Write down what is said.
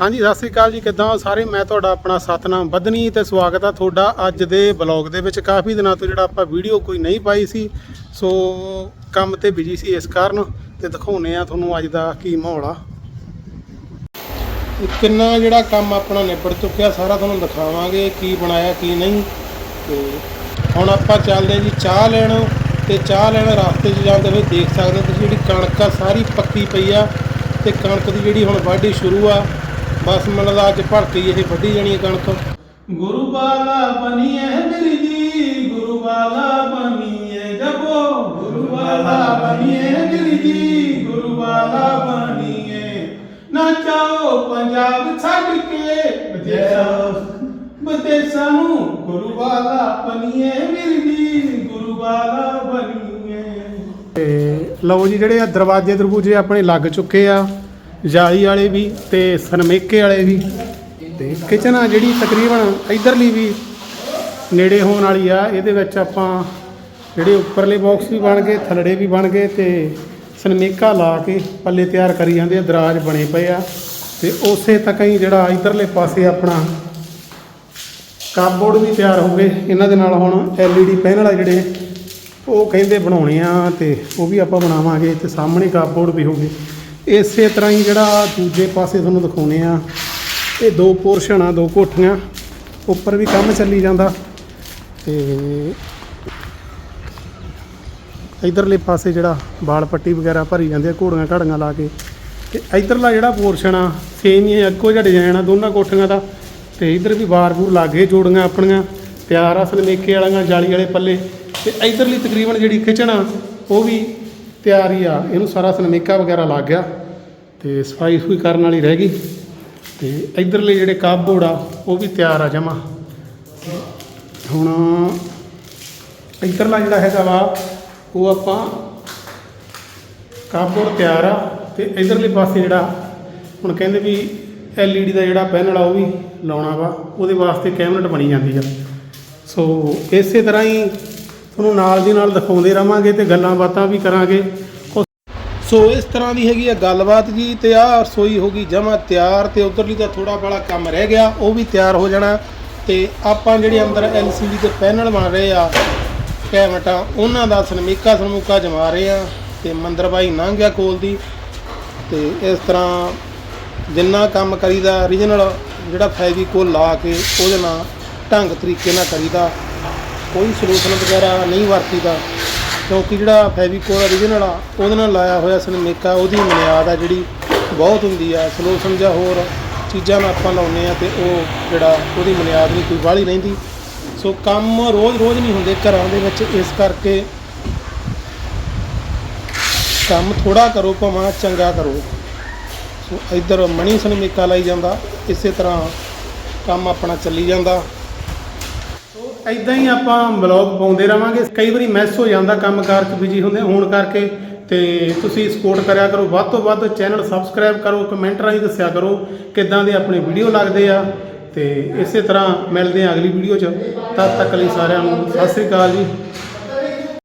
ਹਾਂਜੀ, ਸਤਿ ਸ੍ਰੀ ਅਕਾਲ ਜੀ, ਕਿੱਦਾਂ ਹੋ ਸਾਰੇ? ਮੈਂ ਤੁਹਾਡਾ ਆਪਣਾ ਸਤਨਾਮ ਬਦਨੀ ਤੇ ਸਵਾਗਤ ਆ ਤੁਹਾਡਾ ਅੱਜ ਦੇ ਬਲੌਗ ਦੇ ਵਿੱਚ। ਕਾਫੀ ਦਿਨਾਂ ਤੋਂ ਜਿਹੜਾ ਆਪਾਂ ਵੀਡੀਓ ਕੋਈ ਨਹੀਂ ਪਾਈ ਸੀ, ਸੋ ਕੰਮ ਤੇ ਬਿਜ਼ੀ ਸੀ ਇਸ ਕਾਰਨ ਤੇ ਦਿਖਾਉਨੇ ਆ ਤੁਹਾਨੂੰ ਅੱਜ ਦਾ ਕੀ ਮਾਹੌਲ ਆ। ਕਿੰਨਾ ਜਿਹੜਾ ਕੰਮ ਆਪਣਾ ਨਿਬੜ ਚੁੱਕਿਆ, ਸਾਰਾ ਤੁਹਾਨੂੰ ਦਿਖਾਵਾਂਗੇ ਕੀ ਬਣਾਇਆ, ਕੀ ਨਹੀਂ। ਤੇ ਹੁਣ ਆਪਾਂ ਚੱਲਦੇ ਜੀ, ਚਾਹ ਲੈਣ ਤੇ ਚਾਹ ਲੈਣ ਰਸਤੇ 'ਚ ਜਾਂਦੇ ਹੋਏ ਦੇਖ ਸਕਦੇ ਤੁਸੀਂ ਜਿਹੜੀ ਕਣਕ ਆ, ਸਾਰੀ ਪੱਕੀ ਪਈ ਆ ਤੇ ਕਣਕ ਦੀ ਜਿਹੜੀ ਹੁਣ ਵਾਢੀ ਸ਼ੁਰੂ ਆ ਬਸ ਮਨ ਦਾ ਅੱਜ ਭੜਕ ਹੀ ਇਹ ਵੱਢੀ ਜਾਣੀ ਹੈ ਕਣਕ। ਗੁਰੂ ਬਾਲਾ ਬਨੀਏ ਮੇਰੀ ਜੀ ਗੁਰੂ ਬਾਲਾ ਬਨੀਏ ਜਪੋ। ਗੁਰੂ ਬਾਲਾ ਬਨੀਏ ਮੇਰੀ ਜੀ ਗੁਰੂ ਬਾਲਾ ਬਨੀਏ ਨਾ ਚਾਓ ਪੰਜਾਬ ਛੱਡ ਕੇ ਵਿਦੇਸ਼ਾਂ ਵਿਦੇਸ਼ਾਂ ਨੂੰ ਗੁਰੂ ਬਾਲਾ ਬਨੀਏ ਮੇਰੀ ਜੀ ਗੁਰੂ ਬਾਲਾ ਬਨੀਏ ਤੇ ਲਓ ਜੀ ਜਿਹੜੇ ਆ ਦਰਵਾਜ਼ੇ ਦਰਬੂਜੇ ਆਪਣੇ ਲੱਗ ਚੁੱਕੇ ਆ। ਜਾਲੀ ਵਾਲੇ ਵੀ ਤੇ ਸਰਮੇਕੇ ਵਾਲੇ ਵੀ। ਤੇ ਕਿਚਨ ਆ ਜਿਹੜੀ ਤਕਰੀਬਨ ਇਧਰਲੀ ਵੀ ਨੇੜੇ ਹੋਣ ਵਾਲੀ ਆ, ਇਹਦੇ ਵਿੱਚ ਆਪਾਂ ਜਿਹੜੇ ਉੱਪਰਲੇ ਬਾਕਸ ਵੀ ਬਣ ਗਏ, ਥੱਲੜੇ ਵੀ ਬਣ ਗਏ ਤੇ ਸਨਮੇਕਾ ਲਾ ਕੇ ਪੱਲੇ ਤਿਆਰ ਕਰੀ ਜਾਂਦੇ ਆ, ਦਰਾਜ ਬਣੇ ਪਏ ਆ। ਤੇ ਉਸੇ ਤੱਕ ਹੀ ਜਿਹੜਾ ਇਧਰਲੇ ਪਾਸੇ ਆਪਣਾ ਕਾਰਡਬੋਰਡ ਵੀ ਤਿਆਰ ਹੋ ਗਏ। ਇਹਨਾਂ ਦੇ ਨਾਲ ਹੁਣ LED ਪੈਨਲ ਆ ਜਿਹੜੇ, ਉਹ ਕਹਿੰਦੇ ਬਣਾਉਣੇ ਆ ਤੇ ਉਹ ਵੀ ਆਪਾਂ ਬਣਾਵਾਂਗੇ ਤੇ ਸਾਹਮਣੇ ਕਾਰਡਬੋਰਡ ਵੀ ਹੋਗੇ ਇਸੇ ਤਰ੍ਹਾਂ ਹੀ ਜਿਹੜਾ ਦੂਜੇ ਪਾਸੇ ਤੁਹਾਨੂੰ ਦਿਖਾਉਣੇ ਆ, ਇਹ ਦੋ ਪੋਰਸ਼ਨ ਆ ਦੋ ਕੋਠੀਆਂ, ਉੱਪਰ ਵੀ ਕੰਮ ਚੱਲੀ ਜਾਂਦਾ। ਤੇ ਇਧਰਲੇ ਪਾਸੇ ਜਿਹੜਾ ਬਾਲ ਪੱਟੀ ਵਗੈਰਾ ਭਰੀ ਜਾਂਦੇ ਆ, ਘੋੜੀਆਂ ਘਾੜੀਆਂ ਲਾ ਕੇ। ਤੇ ਇਧਰਲਾ ਜਿਹੜਾ ਪੋਰਸ਼ਨ ਆ ਸੇਮ ਹੀ ਇੱਕੋ ਜਿਹਾ ਡਿਜ਼ਾਈਨ ਆ, ਦੋਨਾਂ ਕੋਠੀਆਂ ਦਾ। ਤੇ ਇਧਰ ਵੀ ਬਾਰ ਬੂਰ ਲਾਗੇ ਜੋੜੀਆਂ ਆਪਣੀਆਂ ਪਿਆਰ ਆ, ਸਨਮੇਕੇ ਵਾਲੀਆਂ, ਜਾਲੀ ਵਾਲੇ ਪੱਲੇ। ਤੇ ਇਧਰਲੀ ਤਕਰੀਬਨ ਜਿਹੜੀ ਕਿਚਨ ਉਹ ਵੀ ਤਿਆਰ ਹੀ ਆ। ਇਹਨੂੰ ਸਾਰਾ ਸਨਮੇਕਾ ਵਗੈਰਾ ਲੱਗ ਗਿਆ ਤੇ ਸਫ਼ਾਈ ਸੁਈ ਕਰਨ ਵਾਲੀ ਰਹਿ ਗਈ। ਤੇ ਇਧਰਲੇ ਜਿਹੜੇ ਕਾਬੋਰਡ ਆ, ਉਹ ਵੀ ਤਿਆਰ ਆ ਜਮਾ। ਹੁਣ ਇਧਰਲਾ ਜਿਹੜਾ ਹੈਗਾ ਵਾ, ਉਹ ਆਪਾਂ ਕਾਬੋਰਡ ਤਿਆਰ ਆ ਤੇ ਇਧਰਲੇ ਪਾਸੇ ਜਿਹੜਾ ਹੁਣ ਕਹਿੰਦੇ ਵੀ LED ਦਾ ਜਿਹੜਾ ਪੈਨਲ ਆ, ਉਹ ਵੀ ਲਾਉਣਾ ਵਾ। ਉਹਦੇ ਵਾਸਤੇ ਕੈਬਨਟ ਬਣੀ ਜਾਂਦੀ ਆ। ਸੋ ਇਸੇ ਤਰ੍ਹਾਂ ਹੀ ਤੁਹਾਨੂੰ ਨਾਲ ਦੀ ਨਾਲ ਦਿਖਾਉਂਦੇ ਰਵਾਂਗੇ ਤੇ ਗੱਲਾਂ ਬਾਤਾਂ ਵੀ ਕਰਾਂਗੇ। ਸੋ ਇਸ ਤਰ੍ਹਾਂ ਦੀ ਹੈਗੀ ਆ ਗੱਲਬਾਤ ਜੀ, ਤੇ ਆਹ ਰਸੋਈ ਹੋ ਗਈ ਜਮਾ ਤਿਆਰ ਤੇ ਉਧਰਲੀ ਦਾ ਥੋੜਾ ਬੜਾ ਕੰਮ ਰਹਿ ਗਿਆ, ਉਹ ਵੀ ਤਿਆਰ ਹੋ ਜਾਣਾ। ਤੇ ਆਪਾਂ ਜਿਹੜੇ ਅੰਦਰ LCD ਦੇ ਪੈਨਲ ਬਣ ਰਹੇ ਆ, ਕੈਮਟਾ, ਉਹਨਾਂ ਦਾ ਸਨਮੀਕਾ ਸਨਮੂਕਾ ਜਮਾ ਰਹੇ ਆ ਤੇ ਮੰਦਰ ਬਾਈ ਲੰਘ ਗਿਆ ਕੋਲ ਦੀ। ਤੇ ਇਸ ਤਰ੍ਹਾਂ ਜਿੰਨਾ ਕੰਮ ਕਰੀਦਾ origignal ਜਿਹੜਾ ਫੈਵੀਕੋਲ ਲਾ ਕੇ ਉਹਦੇ ਨਾਲ ਢੰਗ ਤਰੀਕੇ ਨਾਲ ਕਰੀਦਾ। ਕੋਈ ਸੋਲੂਸ਼ਨ ਵਗੈਰਾ ਨਹੀਂ ਵਰਤੀਦਾ, ਕਿਉਂਕਿ ਜਿਹੜਾ ਫੈਵੀਕੋਲ origignal ਆ, ਉਹਦੇ ਨਾਲ ਲਾਇਆ ਹੋਇਆ ਸਨਮੀਕਾ, ਉਹਦੀ ਬੁਨਿਆਦ ਆ ਜਿਹੜੀ ਬਹੁਤ ਹੁੰਦੀ ਆ। ਸੋਲੂਸ਼ਨ ਜਾਂ ਹੋਰ ਚੀਜ਼ਾਂ ਨਾਲ ਆਪਾਂ ਲਾਉਨੇ ਆ ਤੇ ਉਹ ਜਿਹੜਾ ਉਹਦੀ ਬੁਨਿਆਦ ਨਹੀਂ, ਕੋਈ ਬਾਹਲੀ ਰਹਿੰਦੀ। ਸੋ ਕੰਮ ਰੋਜ਼-ਰੋਜ਼ ਨਹੀਂ ਹੁੰਦੇ ਘਰਾਂ ਦੇ ਵਿੱਚ, ਇਸ ਕਰਕੇ ਕੰਮ ਥੋੜਾ ਕਰੋ, ਭਾਵੇਂ ਚੰਗਾ ਕਰੋ। ਸੋ ਇੱਧਰ ਮਣੀ ਸਨਮੀਕਾ ਲਾਈ ਜਾਂਦਾ, ਇਸੇ ਤਰ੍ਹਾਂ ਕੰਮ ਆਪਣਾ ਚੱਲੀ ਜਾਂਦਾ। ਐਦਾਂ ਹੀ ਆਪਾਂ ਬਲੌਗ ਪਾਉਂਦੇ ਰਵਾਂਗੇ। ਕਈ ਵਾਰੀ ਮੈਸ ਹੋ ਜਾਂਦਾ ਕੰਮਕਾਰ 'ਚ ਬਿਜ਼ੀ ਹੁੰਦੇ ਹੋਣ ਕਰਕੇ। ਤੇ ਤੁਸੀਂ ਸਪੋਰਟ ਕਰਿਆ ਕਰੋ। ਵੱਧ ਤੋਂ ਵੱਧ ਚੈਨਲ ਸਬਸਕ੍ਰਾਈਬ ਕਰੋ ਕਮੈਂਟ ਰਾਹੀਂ ਦੱਸਿਆ ਕਰੋ ਕਿੱਦਾਂ ਦੇ ਆਪਣੇ ਵੀਡੀਓ ਲੱਗਦੇ ਆ। ਤੇ ਇਸੇ ਤਰ੍ਹਾਂ ਮਿਲਦੇ ਆ ਅਗਲੀ ਵੀਡੀਓ 'ਚ। ਤਦ ਤੱਕ ਲਈ ਸਾਰਿਆਂ ਨੂੰ ਸਤਿ ਸ੍ਰੀ ਅਕਾਲ ਜੀ।